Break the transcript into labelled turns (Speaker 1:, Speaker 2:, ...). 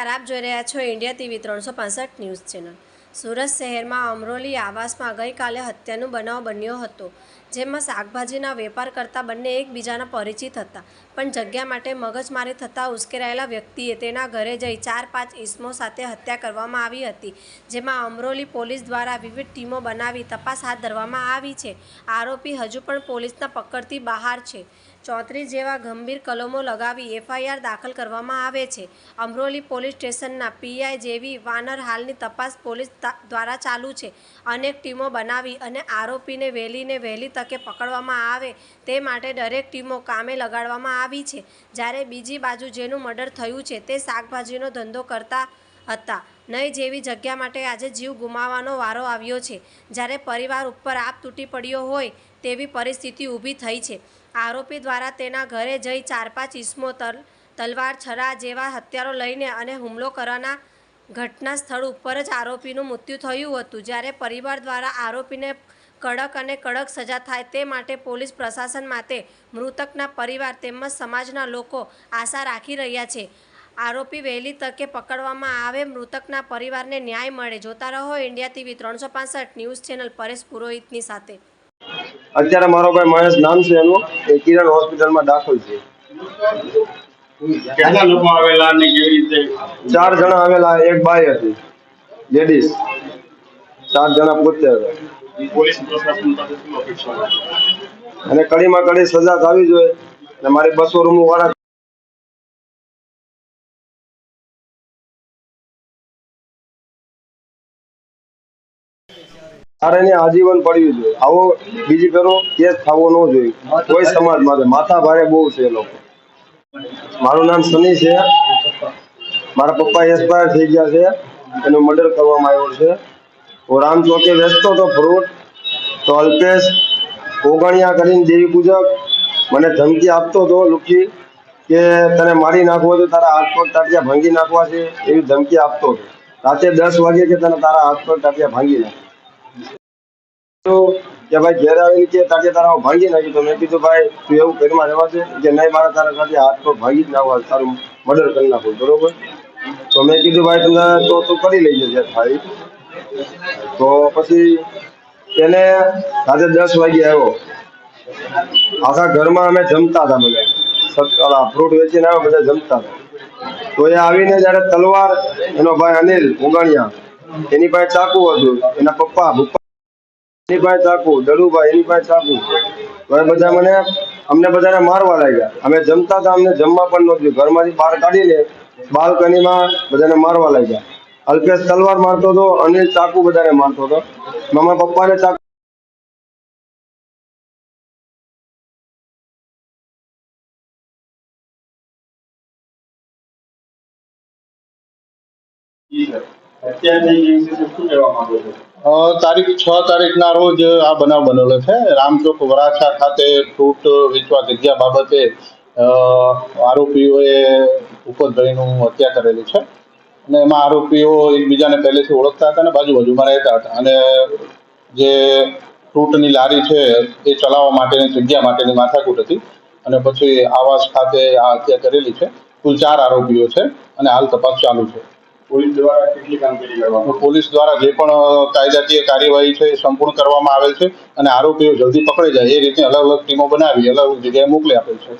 Speaker 1: નમસ્કાર, આપ જોઈ રહ્યા છો ઇન્ડિયા ટીવી ત્રણસો પાસઠ ન્યૂઝ ચેનલ. સુરત શહેરમાં અમરોલી આવાસમાં ગઈકાલે હત્યાનો બનાવ બન્યો હતો. જેમાં શાકભાજીના વેપાર કરતા બંને એકબીજાના પરિચિત હતા. પણ જગ્યા માટે મગજમારી થતાં ઉશ્કેરાયેલા વ્યક્તિએ તેના ઘરે જઈ ચાર પાંચ ઇસમો સાથે હત્યા કરવામાં આવી હતી, જેમાં અમરોલી પોલીસ દ્વારા વિવિધ ટીમો બનાવી તપાસ હાથ ધરવામાં આવી છે. આરોપી હજુ પણ પોલીસના પકડથી બહાર છે. ચોત્રીસ જેવા ગંભીર કલમો લગાવી એફઆઈઆર દાખલ કરવામાં આવે છે. અમરોલી પોલીસ સ્ટેશનના પીઆઈ જેવી વાનર હાલની તપાસ પોલીસ દ્વારા ચાલુ છે. અનેક ટીમો બનાવી અને આરોપીને વહેલીને વહેલી તકે પકડવામાં આવે તે માટે દરેક ટીમો કામે લગાડવામાં આવી છે. જ્યારે બીજી બાજુ જેનું મર્ડર થયું છે તે શાકભાજીનો ધંધો કરતા હતા. નહીં જેવી જગ્યા માટે આજે જીવ ગુમાવવાનો વારો આવ્યો છે. જ્યારે પરિવાર ઉપર આપ તૂટી પડ્યો હોય તેવી પરિસ્થિતિ ઊભી થઈ છે. આરોપી દ્વારા તેના ઘરે જઈ ચાર પાંચ ઇસમો તલ, તલવાર, છરા જેવા હથિયારો લઈને અને હુમલો કરવાના ઘટના સ્થળ ઉપર જ આરોપીનું મૃત્યુ થયું હતું. જ્યારે પરિવાર દ્વારા આરોપીને કડક અને કડક સજા થાય તે માટે પોલીસ પ્રશાસન માટે મૃતકના પરિવાર તેમજ સમાજના લોકો આશા રાખી રહ્યા છે. આરોપી વહેલી તકે પકડવામાં આવે મૃતકના પરિવારને ન્યાય મળે. જોતા રહો ઇન્ડિયા ટીવી ત્રણસો પાસઠ ન્યૂઝ ચેનલ પરેશ પુરોહિતની સાથે.
Speaker 2: અત્યારે મારો ભાઈ મહેશ નામ છે એનું. એ કિરણ હોસ્પિટલમાં દાખલ છે.
Speaker 3: કેટલા લોકો આવેલા અને કેવી રીતે?
Speaker 2: ચાર જણા આવેલા એક બાઈ હતી. લેડીઝ. ચાર જણા પોતે હતા
Speaker 3: પોલીસ પ્રશાસન?
Speaker 2: અને કડીમાં કડી સજા થવી જોઈએ મારી બસો રૂમ વાળા આજીવન પડવી જોઈએ. આવો બીજી કરો કેસ થવો ન જોઈએ. કોઈ સમાજ માટે. માથા ભારે બહુ છે લોકો. મારું નામ સની છે. મારા પપ્પા એક્સપાયર થઈ ગયા છે. એનું મર્ડર કરવામાં આવ્યો છે. હું રામ ચોકે વેચતો હતો, ફ્રૂટ, તો અલ્પેશ કોગણિયા કરીને દેવી પૂજક મને ધમકી આપતો હતો લુકી કે તને મારી નાખવો છે, તારા હાથ પગ ટાટિયા ભાંગી નાખવા છે, એવી ધમકી આપતો હતો. રાતે દસ વાગે કે તને તારા હાથ પગ ટાટિયા ભાંગી નાખ કે ભાઈ ઘેર આવીને કે તાટિયા તારા ભાંગી નાખ્યું, તો મેં કીધું, ભાઈ, તું એવું ઘરમાં રહેવા છે કે નહીં, મારા તારા સાથે હાથ પગ ભાંગી જ નાખવા, તારું મર્ડર કરી નાખું. બરોબર? તો મેં કીધું, ભાઈ, તું તો તું કરી લેજે જશે થાય. તો પછી એને રાતે દસ વાગે આવ્યો. આખા ઘરમાં અમે જમતા હતા બધા. ફ્રૂટ વેચીને આવ્યો, બધા જમતા હતા. તો એ આવીને જયારે તલવાર, એનો ભાઈ અનિલ ઉગાણિયા. એની પાસે ચાકુ હતું. એના પપ્પા, ભૂપા, એની પાસે ચાકુ, દડુભાઈ, એની પાસે ચાકુ. તો એ બધા મને, અમને બધાને મારવા લાગ્યા. અમે જમતા હતા, અમને જમવા પણ નહોતું ઘરમાંથી બહાર કાઢીને બાલ્કનીમાં બધાને મારવા લાગ્યા. અલ્પેશ તલવાર મારતો હતો, અનિલ ચાકુ બધાને મારતો હતો. મમ્મી પપ્પાને ચાકુ
Speaker 4: તારીખ છ તારીખના રોજ આ બનાવ બનેલો છે. રામચોક વરાછા ખાતે ફ્રૂટ વેચવા જગ્યા બાબતે આરોપીઓએ ભૂપતભાઈનું હત્યા કરેલી છે. અને એમાં આરોપીઓ એકબીજાને પહેલેથી ઓળખતા હતા અને બાજુ બાજુમાં રહેતા હતા. અને જે ફ્રૂટની લારી છે એ ચલાવવા માટેની જગ્યા માટેની માથાકૂટ હતી. અને પછી આવાસ ખાતે આ હત્યા કરેલી છે. કુલ ચાર આરોપીઓ છે અને હાલ તપાસ ચાલુ છે.
Speaker 3: પોલીસ દ્વારા કેટલી કામગીરી કરવામાં
Speaker 4: પોલીસ દ્વારા જે પણ કાયદાકીય કાર્યવાહી છે એ સંપૂર્ણ કરવામાં આવેલ છે અને આરોપીઓ જલ્દી પકડી જાય. એ રીતે અલગ અલગ ટીમો બનાવી અલગ અલગ જગ્યાએ મોકલી આપેલ છે?